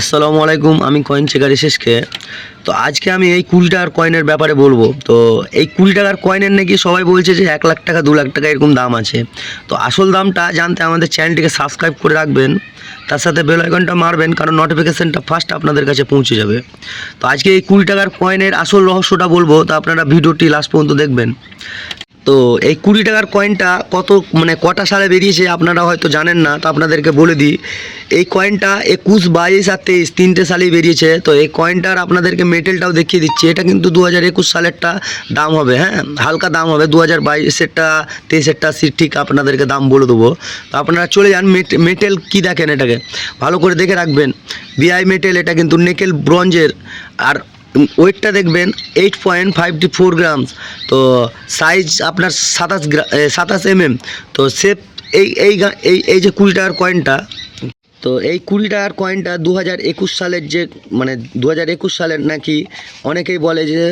আসসালামু আলাইকুম, আমি কয়েন চেকার শেষকে তো আজকে আমি এই কুড়ি টাকার কয়েনের ব্যাপারে বলব। তো এই কুড়ি টাকার কয়েনের নাকি সবাই বলছে যে এক লাখ টাকা, দু লাখ টাকা এরকম দাম আছে। তো আসল দামটা জানতে আমাদের চ্যানেলটিকে সাবস্ক্রাইব করে রাখবেন। তার সাথে বেল আইকনটা মারবেন, কারণ নোটিফিকেশানটা ফার্স্ট আপনাদের কাছে পৌঁছে যাবে। তো আজকে এই কুড়ি টাকার কয়েনের আসল রহস্যটা বলব, তো আপনারা ভিডিওটি লাস্ট পর্যন্ত দেখবেন। তো এই কুড়ি টাকার কয়েনটা কত মানে কটা সালে বেরিয়েছে আপনারা হয়তো জানেন না, তো আপনাদেরকে বলে দিই। এই কয়েনটা একুশ, বাইশ আর তেইশ, তিনটে সালেই বেরিয়েছে। তো এই কয়েনটার আপনাদেরকে মেটেলটাও দেখিয়ে দিচ্ছি। এটা কিন্তু দু হাজার একুশ সালেরটা দাম হবে হ্যাঁ? হালকা দাম হবে দু হাজার বাইশেরটা, তেইশেরটা ঠিক আপনাদেরকে দাম বলে দেবো। তো আপনারা চলে যান মেটেল কী দেখেন এটাকে? ভালো করে দেখে রাখবেন। বিআই মেটেল এটা কিন্তু নেকেল ব্রঞ্জের আর ওয়েটটা দেখবেন eight point fifty four grams তো সাইজ আপনার সাতাশ গ্রা সাতাশ এমএম তো এই এই এই এই যে কুড়ি টাকার কয়েনটা তো এই কুড়ি টাকার কয়েনটা দু হাজার একুশ সালের যে মানে দু হাজার একুশ সালের নাকি অনেকেই বলে যে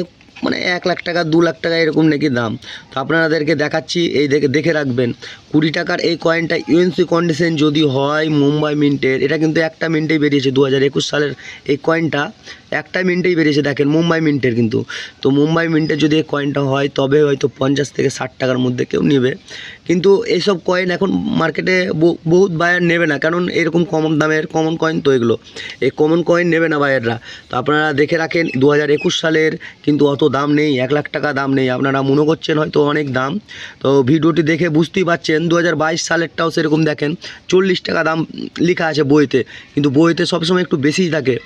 মানে এক লাখ টাকা, দু লাখ টাকা এরকম নাকি দাম। তো আপনাদেরকে দেখাচ্ছি, এই দেখে দেখে রাখবেন। কুড়ি টাকার এই কয়েনটা ইউএনসি কন্ডিশন যদি হয়, মুম্বাই মিন্টের, এটা কিন্তু একটা মিন্টেই বেরিয়েছে দু হাজার একুশ সালের এই কয়েনটা একটা মিন্টেই বেরিয়েছে, দেখেন মুম্বাই মিন্টের কিন্তু। তো মুম্বাই মিন্টের যদি এই কয়েনটা হয়, তবে হয়তো পঞ্চাশ থেকে ষাট টাকার মধ্যে কেউ নেবে। কিন্তু এইসব কয়েন এখন মার্কেটে বহু- বহুত বায়ার নেবে না, কারণ এরকম কমন দামের কমন কয়েন তো এগুলো। এই কমন কয়েন নেবে না বায়াররা তো আপনারা দেখে রাখেন দু হাজার একুশ সালের কিন্তু অত দাম নেই, এক লাখ টাকা দাম নেই। আপনারা মনে করছেন হয়তো অনেক দাম। তো ভিডিওটি দেখে বুঝতেই পারছেন দু হাজার বাইশ সালেরটাও সেরকম দেখেন, চল্লিশ টাকা দাম লেখা আছে বইতে। কিন্তু বইতে সবসময় একটু বেশিই থাকে।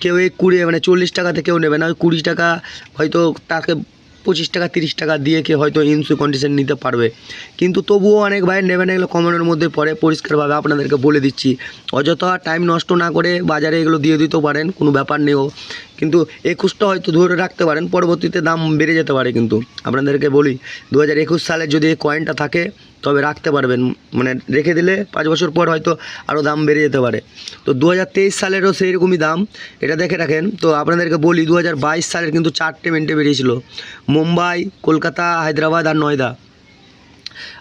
কেউ এই কুড়ি মানে চল্লিশ টাকাতে কেউ নেবে না, ওই কুড়ি টাকা হয়তো তাকে পঁচিশ টাকা, তিরিশ টাকা দিয়ে কেউ হয়তো ইন্সু কন্ডিশন নিতে পারবে। কিন্তু তবুও অনেক ভাই নেবে না, এগুলো কমনের মধ্যে পড়ে। পরিষ্কারভাবে আপনাদেরকে বলে দিচ্ছি, অযথা টাইম নষ্ট না করে বাজারে এগুলো দিয়ে দিতেও পারেন, কোনো ব্যাপার নেই কিন্তু একুশটা হয়তো ধরে রাখতে পারেন, পরবর্তীতে দাম বেড়ে যেতে পারে কিন্তু। আপনাদেরকে বলি দু হাজার একুশ সালে যদি এই কয়েনটা থাকে তবে রাখতে পারবেন। মানে রেখে দিলে পাঁচ বছর পর হয়তো আরও দাম বেড়ে যেতে পারে। তো দু হাজার তেইশ সালেরও সেই রকমই দাম। এটা দেখে রাখেন। তো আপনাদেরকে বলি দু হাজার বাইশ সালের কিন্তু চারটে মিনিটে বেরিয়েছিল মুম্বাই, কলকাতা, হায়দ্রাবাদ আর নয়দা।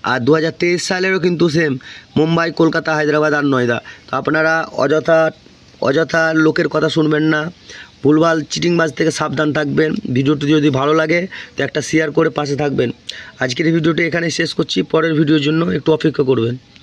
আর দু হাজার তেইশ সালেরও কিন্তু সেম মুম্বাই, কলকাতা, হায়দ্রাবাদ আর নয়দা। তো আপনারা অযথা অযথা লোকের কথা শুনবেন না। ভুলভাল চিটিংবাজ থেকে সাবধান থাকবেন। ভিডিওটি যদি ভালো লাগে, তো একটা শেয়ার করে পাশে থাকবেন। আজকের ভিডিওটি এখানে শেষ করছি। পরের ভিডিওর জন্য একটু অপেক্ষা করবেন।